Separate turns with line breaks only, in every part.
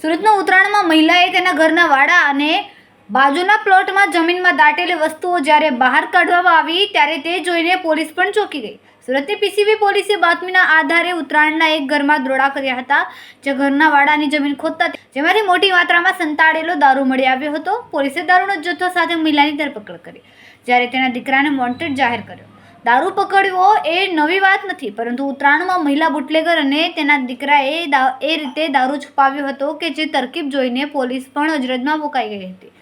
સુરતના ઉત્તરાયણમાં મહિલાએ તેના ઘરના વાડા અને બાજુના પ્લોટમાં જમીનમાં દાટેલી વસ્તુઓ જ્યારે બહાર કાઢવામાં આવી, ત્યારે તે જોઈને પોલીસ પણ ચોંકી ગઈ. સુરતની પીસીબી પોલીસે બાતમીના આધારે ઉત્તરાયણના એક ઘરમાં દરોડા કર્યા હતા, જે ઘરના વાડાની જમીન ખોદતા જેમાંથી મોટી માત્રામાં સંતાડેલો દારૂ મળી આવ્યો હતો. પોલીસે દારૂનો જથ્થો સાથે મહિલાની ધરપકડ કરી, જ્યારે તેના દીકરાને વોન્ટેડ જાહેર કર્યો. દારૂ પકડવો એ નવી વાત નથી, પરંતુ ઉત્તરાયણમાં મહિલા બુટલેગર અને તેના દીકરાએ એ રીતે દારૂ છુપાવ્યો હતો કે જે તરકીબ જોઈને પોલીસ પણ અજરજમાં મુકાઈ ગઈ હતી.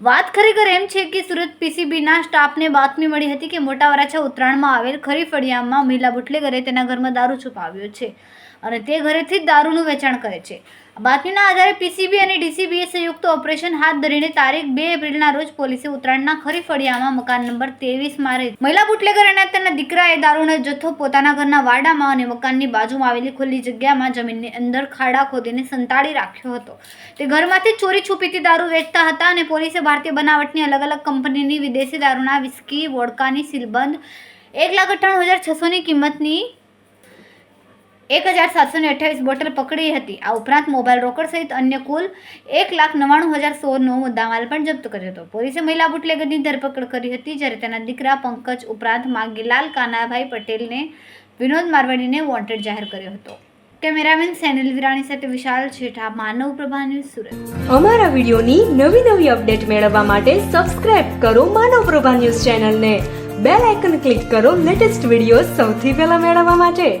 વાત ખરેખર એમ છે કે સુરત પીસીબીના સ્ટાફને બાતમી મળી હતી કે મોટા વરાછા ઉત્તરાયણમાં આવેલ ખરી ફળિયામાં મહિલા બુટલેગરે તેના ઘરમાં દારૂ છુપાવ્યો છે અને તે ઘરેથી જ દારૂનું વેચાણ કરે છે. બાતમીના આધારે પીસીબી અને ડીસીબીએ સંયુક્ત ઓપરેશન હાથ ધરીને તારીખ બે એપ્રિલના રોજ પોલીસે ઉત્તરાયણના ખરી ફળિયામાં મકાન નંબર ત્રેવીસ મારે મહિલા બુટલેગર અને તેના દીકરાએ દારૂનો જથ્થો પોતાના ઘરના વાડામાં અને મકાનની બાજુમાં આવેલી ખુલ્લી જગ્યામાં જમીનની અંદર ખાડા ખોદીને સંતાડી રાખ્યો હતો. તે ઘરમાંથી ચોરી છુપીથી દારૂ વેચતા હતા અને પોલીસે ભારતીય બનાવટની અલગ અલગ કંપનીની વિદેશી દારૂના વિસ્કી, વોડકાની સીલબંધ, એક લાખ અઠ્ઠાણું હજાર છસોની કિંમતની એક હજાર સાતસો ને અઠ્યાવીસ બોટલ પકડી હતી. આ ઉપરાંત મોબાઈલ રોકડ સહિત અન્ય કુલ એક લાખ નવ્વાણું હજાર સોનો મુદ્દામાલ પણ જપ્ત કર્યો હતો. પોલીસે મહિલા બુટલેગરની ધરપકડ કરી હતી જ્યારે તેના દીકરા પંકજ ઉપરાંત માગીલાલ કાનાભાઈ પટેલને વિનોદ મારવાડીને વોન્ટેડ જાહેર કર્યો હતો. કેમેરામેન સેનિલ વિરાણી સાથે વિશાલ છેઠા માનવ પ્રભા ન્યૂઝ સુરત.
અમારા વિડીયોની નવી નવી અપડેટ મેળવવા માટે સબસ્ક્રાઇબ કરો માનવ પ્રભા ન્યૂઝ ચેનલને. બેલ આઇકન ક્લિક કરો લેટેસ્ટ વીડિયો સૌથી પહેલા મેળવવા માટે.